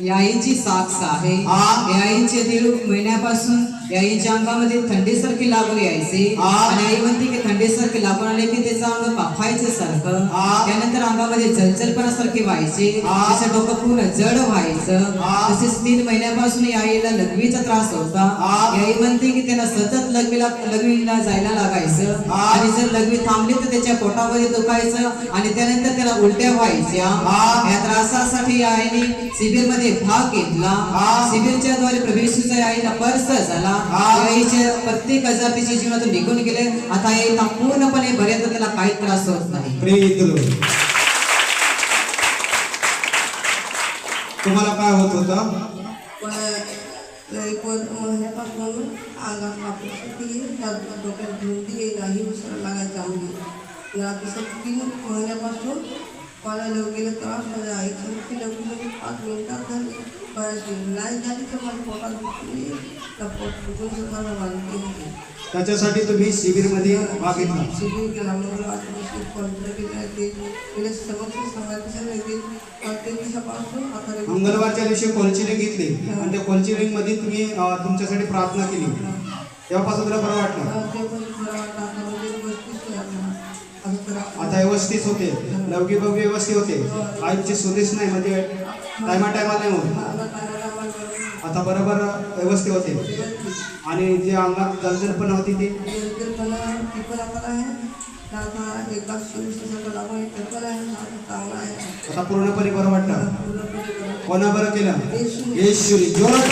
या आईची साक्ष आहे. या आईचे महिन्यापासून या आईच्या अंगामध्ये थंडीसारखी लागून यायची. आणि आई म्हणते की थंडीसारखी लागून आले की त्याचं अंग पाफायचं. त्यानंतर अंगामध्ये जलजलपणासारखी व्हायची. त्याचं डोकं पूर्ण जड व्हायचं. तसेच तीन महिन्यापासून या आईला लघवीचा त्रास होता आई म्हणते की त्यांना सतत लघवीला लघवीला जायला लागायचं. आणि जर लघवी थांबली तर त्याच्या पोटामध्ये दुखायचं आणि त्यानंतर त्याला उलट्या व्हायच्या. या त्रासासाठी आईने शिबिरमध्ये भाग घेतला. शिबिरच्या द्वारे प्रवेशचा आईला पर्स झाला हा. या आईचे प्रत्येक आजार तिच्या जीवनातून निघून गेले आता आई पूर्णपणे बरे तर त्याला काही त्रास होत नाही प्रेरित तुम्हाला काय होत होतं पण एक महिन्यापासून अंगात कापण्यासाठी डोक्यात धुंदी नाही उसरा लागायचा आम्ही रात्री तीन महिन्यापासून मला लवकीला त्रास झाला आईची मुक्ती लवकी पाच मिनिटात झाली नाही झाली तर मला पोटात दुखली तर पोट फुटून मला वाढली होती त्याच्यासाठी तुम्ही शिबिरमध्ये भाग घेतला. शिबिर केला. म्हणून आता पंधरा केलं ते गेल्या समक्ष सांगायचं सांगितले प्रत्येक दिवसापासून आता मंगळवारच्या दिवशी कोलचिरिंग घेतली. आणि त्या कोलचिरिंगमध्ये तुम्ही तुमच्यासाठी प्रार्थना केली. तेव्हापासून तुला बरं वाटलं? आता व्यवस्थित होते. लवकी बघ व्यवस्थित होते. आईची सुदेश नाही म्हणजे टायमा टायमा नाही होत. आता बरोबर व्यवस्थित होते. आणि जे अंगात जलजलपण होती ती? आता पूर्णपणे बरं वाटतं. कोणा बरं केलं? येशू. येशूरी जोरात